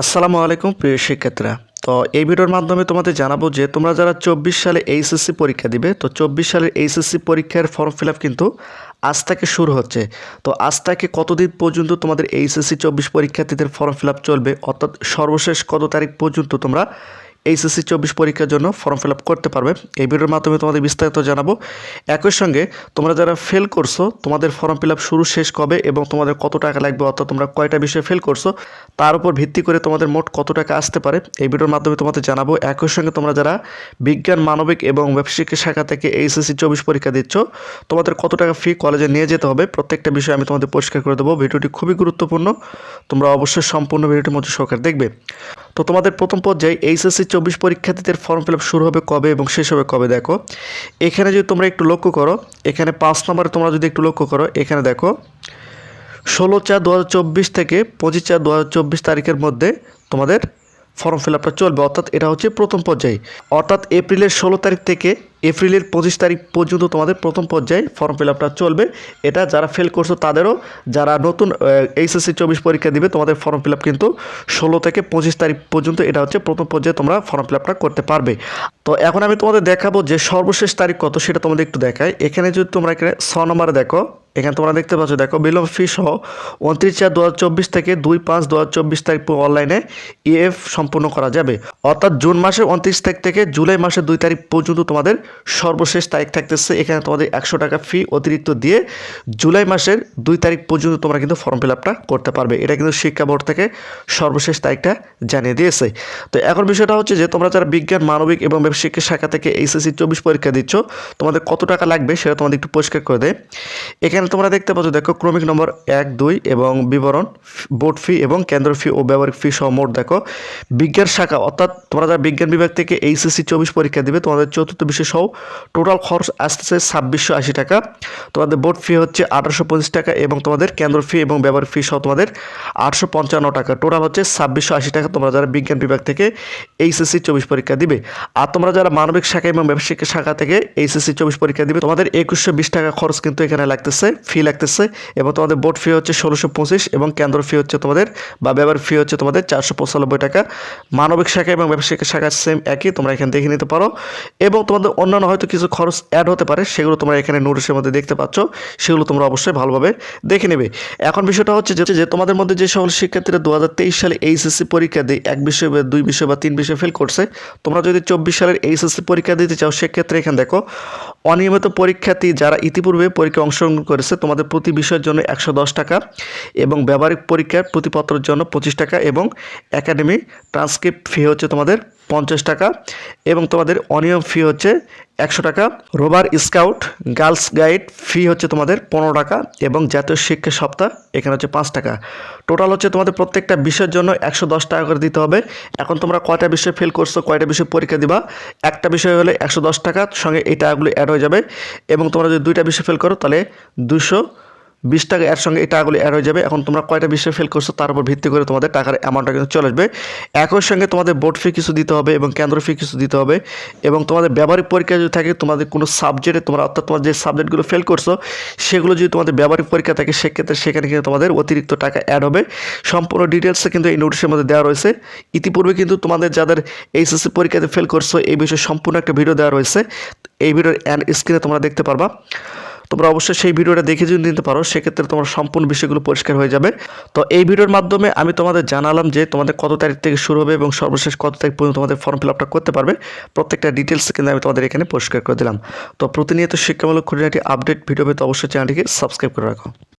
আসসালামু আলাইকুম প্রিয় শিক্ষার্থীরা। তো এই ভিডিওর মাধ্যমে তোমাদের জানাব যে তোমরা যারা চব্বিশ সালে এইচএসসি পরীক্ষা দিবে, তো চব্বিশ সালের এইচএসসি পরীক্ষার ফর্ম ফিল কিন্তু আজ থেকে শুরু হচ্ছে। তো আজ থেকে কতদিন পর্যন্ত তোমাদের এইচএসসি চব্বিশ পরীক্ষার্থীদের ফর্ম ফিল চলবে, অর্থাৎ সর্বশেষ কত তারিখ পর্যন্ত তোমরা এইচএসসি চব্বিশ পরীক্ষার জন্য ফর্ম ফিল করতে পারবে। এই ভিডিওর মাধ্যমে তোমাদের বিস্তারিত জানাব। একই সঙ্গে তোমরা যারা ফেল করছ, তোমাদের ফর্ম ফিল শুরু শেষ কবে এবং তোমাদের কত টাকা লাগবে, অর্থাৎ তোমরা কয়টা বিষয়ে ফেল করছ, তার উপর ভিত্তি করে তোমাদের মোট কত টাকা আসতে পারে, এই ভিডিওর মাধ্যমে তোমাদের জানাব। একই সঙ্গে তোমরা যারা বিজ্ঞান, মানবিক এবং ব্যবসায়িক শাখা থেকে এইচএসসি চব্বিশ পরীক্ষা দিচ্ছ, তোমাদের কত টাকা ফি কলেজে নিয়ে যেতে হবে, প্রত্যেকটা বিষয় আমি তোমাদের পরিষ্কার করে দেবো। ভিডিওটি খুবই গুরুত্বপূর্ণ, তোমরা অবশ্যই সম্পূর্ণ ভিডিওটির মধ্যে সহকারে দেখবে। তো তোমাদের প্রথম পর্যায়ে এইচএসসি চব্বিশ পরীক্ষার্থীদের ফর্ম ফিল শুরু হবে কবে এবং শেষ হবে কবে, দেখো। এখানে যদি তোমরা একটু লক্ষ্য করো, এখানে পাঁচ নম্বরে তোমরা যদি একটু লক্ষ্য করো, এখানে দেখো, ষোলো চার দু থেকে পঁচিশ চার দু তারিখের মধ্যে তোমাদের ফর্ম ফিল আপটা চলবে। অর্থাৎ এটা হচ্ছে প্রথম পর্যায়ে। অর্থাৎ এপ্রিলের ষোলো তারিখ থেকে এপ্রিলের পঁচিশ তারিখ পর্যন্ত তোমাদের প্রথম পর্যায়ে ফর্ম ফিল আপটা চলবে। এটা যারা ফেল করছ তাদেরও, যারা নতুন এইচএসসি চব্বিশ পরীক্ষা দিবে, তোমাদের ফর্ম ফিল আপ কিন্তু ষোলো থেকে পঁচিশ তারিখ পর্যন্ত এটা হচ্ছে প্রথম পর্যায়ে তোমরা ফর্ম ফিল আপটা করতে পারবে। তো এখন আমি তোমাদের দেখাবো যে সর্বশেষ তারিখ কত, সেটা তোমাদের একটু দেখায় এখানে যদি তোমরা এখানে ছ নম্বরে দেখো, এখানে তোমরা দেখতে পাচ্ছ, দেখো বিলম্ব ফি সহ উনত্রিশ চার দু থেকে দুই পাঁচ দু তারিখ অনলাইনে ইএফ সম্পূর্ণ করা যাবে। অর্থাৎ জুন মাসের উনত্রিশ তারিখ থেকে জুলাই মাসের দুই তারিখ পর্যন্ত তোমাদের সর্বশেষ তারিখ থাকতেছে, এখানে তোমাদের একশো টাকা ফি অতিরিক্ত দিয়ে জুলাই মাসের দুই তারিখ পর্যন্ত তোমরা কিন্তু ফর্ম ফিল আপটা করতে পারবে। এটা কিন্তু শিক্ষা বোর্ড থেকে সর্বশেষ তারিখটা জানিয়ে দিয়েছে। তো এখন বিষয়টা হচ্ছে যে, তোমরা যারা বিজ্ঞান, মানবিক এবং ব্যবসায়িক শাখা থেকে এইচএসসি চব্বিশ পরীক্ষা দিচ্ছ, তোমাদের কত টাকা লাগবে সেটা তোমাদের একটু পরিষ্কার করে দেয় এখানে তোমরা দেখতে পাচ্ছ, দেখো ক্রমিক নম্বর এক, দুই এবং বিবরণ, বোর্ড ফি এবং কেন্দ্র ফি ও ব্যবহারিক ফি সহ মোট দেখো। বিজ্ঞান শাখা, অর্থাৎ তোমরা যারা বিজ্ঞান বিভাগ থেকে এইচএসসি চব্বিশ পরীক্ষা দিবে, তোমাদের চতুর্থ বিষয় সহ টোটাল খরচ আসতেছে ছাব্বিশশো আশি টাকা। তোমাদের বোর্ড ফি হচ্ছে আঠারোশো পঁচিশ টাকা এবং তোমাদের কেন্দ্র ফি এবং ব্যবহারিক ফি সহ তোমাদের আটশো পঞ্চান্ন টাকা। টোটাল হচ্ছে ছাব্বিশশো আশি টাকা। তোমরা যারা বিজ্ঞান বিভাগ থেকে এইচএসসি চব্বিশ পরীক্ষা দিবে আর তোমরা যারা মানবিক শাখা এবং ব্যবসায়িক শাখা থেকে এইচএসসি চব্বিশ পরীক্ষা দিবে, তোমাদের একুশশো বিশ টাকা খরচ কিন্তু এখানে লাগতেছে ফি লাগতেছে এবং তোমাদের বোর্ড ফি হচ্ছে ষোলোশো পঁচিশ এবং কেন্দ্র ফি হচ্ছে তোমাদের বা ব্যবহার ফি হচ্ছে তোমাদের চারশো পঁচানব্বই টাকা। মানবিক শাখা এবং ব্যবসায়িক শাখা সেম একই, তোমরা এখানে দেখে নিতে পারো। এবং তোমাদের অন্যান্য হয়তো কিছু খরচ অ্যাড হতে পারে, সেগুলো তোমরা এখানে নোটিশের মধ্যে দেখতে পাচ্ছ, সেগুলো তোমরা অবশ্যই ভালোভাবে দেখে নেবে। এখন বিষয়টা হচ্ছে যে তোমাদের মধ্যে যে সকল শিক্ষার্থীরা দু হাজার তেইশ সালে এইচএসসি পরীক্ষা দিয়ে এক বিষয় বা দুই বিষয় বা তিন বিষয় ফেল করছে, তোমরা যদি চব্বিশ সালের এইচএসসি পরীক্ষা দিতে চাও, সেক্ষেত্রে এখানে দেখো, অনিয়মিত পরীক্ষার্থী যারা ইতিপূর্বে পরীক্ষা অংশগ্রহণ করেছে, তোমাদের প্রতি বিষয়ের জন্য একশো দশ টাকা এবং ব্যবহারিক পরীক্ষার প্রতিপত্রের জন্য পঁচিশ টাকা এবং একাডেমি ট্রান্সক্রিপ্ট ফি হচ্ছে তোমাদের পঞ্চাশ টাকা এবং তোমাদের অনিয়ম ফি হচ্ছে একশো টাকা। রোবার স্কাউট, গার্লস গাইড ফি হচ্ছে তোমাদের পনেরো টাকা এবং জাতীয় শিক্ষা সপ্তাহ এখানে হচ্ছে পাঁচ টাকা। টোটাল হচ্ছে তোমাদের প্রত্যেকটা বিষয়ের জন্য একশো দশ টাকা করে দিতে হবে। এখন তোমরা কয়টা বিষয় ফেল করছ, কয়টা বিষয় পরীক্ষা দিবা? একটা বিষয় হলে একশো দশ টাকার সঙ্গে এই টাকাগুলো অ্যাড হয়ে যাবে এবং তোমরা যদি দুইটা বিষয় ফেল করো তাহলে দুশো বিশ টাকা এর সঙ্গে এই টাকাগুলো অ্যাড হয়ে যাবে। এখন তোমরা কয়টা বিষয়ে ফেল করছ তার উপর ভিত্তি করে তোমাদের টাকার অ্যামাউন্টটা কিন্তু চলে আসবে। একই সঙ্গে তোমাদের বোর্ড ফি কিছু দিতে হবে এবং কেন্দ্র ফি কিছু দিতে হবে এবং তোমাদের ব্যবহারিক পরীক্ষা যদি থাকে, তোমাদের কোনো সাবজেক্টে তোমরা অর্থাৎ তোমার যে সাবজেক্টগুলো ফেল করছ, সেগুলো যদি তোমাদের ব্যবহারিক পরীক্ষা থাকে, সেক্ষেত্রে সেখানে কিন্তু তোমাদের অতিরিক্ত টাকা অ্যাড হবে। সম্পূর্ণ ডিটেলসে কিন্তু এই নোটিশের মধ্যে দেওয়া রয়েছে। ইতিপূর্বে কিন্তু তোমাদের যাদের এইচএসসি পরীক্ষাতে ফেল করছ, এই বিষয়ে সম্পূর্ণ একটা ভিডিও দেওয়া রয়েছে। এই ভিডিওর অ্যান্ড স্ক্রিনে তোমরা দেখতে পারবা। তোমরা অবশ্যই সেই ভিডিওটা দেখে যদি নিতে পারো, সেক্ষেত্রে তোমার সম্পূর্ণ বিষয়গুলো পরিষ্কার হয়ে যাবে। তো এই ভিডিওর মাধ্যমে আমি তোমাদের জানালাম যে তোমাদের কত তারিখ থেকে শুরু হবে এবং সর্বশেষ কত তারিখ পর্যন্ত তোমাদের ফর্ম ফিল আপটা করতে পারবে। প্রত্যেকটা ডিটেলস কিন্তু আমি তোমাদের এখানে পরিষ্কার করে দিলাম। তো প্রতিনিয়ত শিক্ষামূলক খুঁটিনাটি আপডেট ভিডিও পেতে অবশ্যই চ্যানেলটিকে সাবস্ক্রাইব করে রাখো।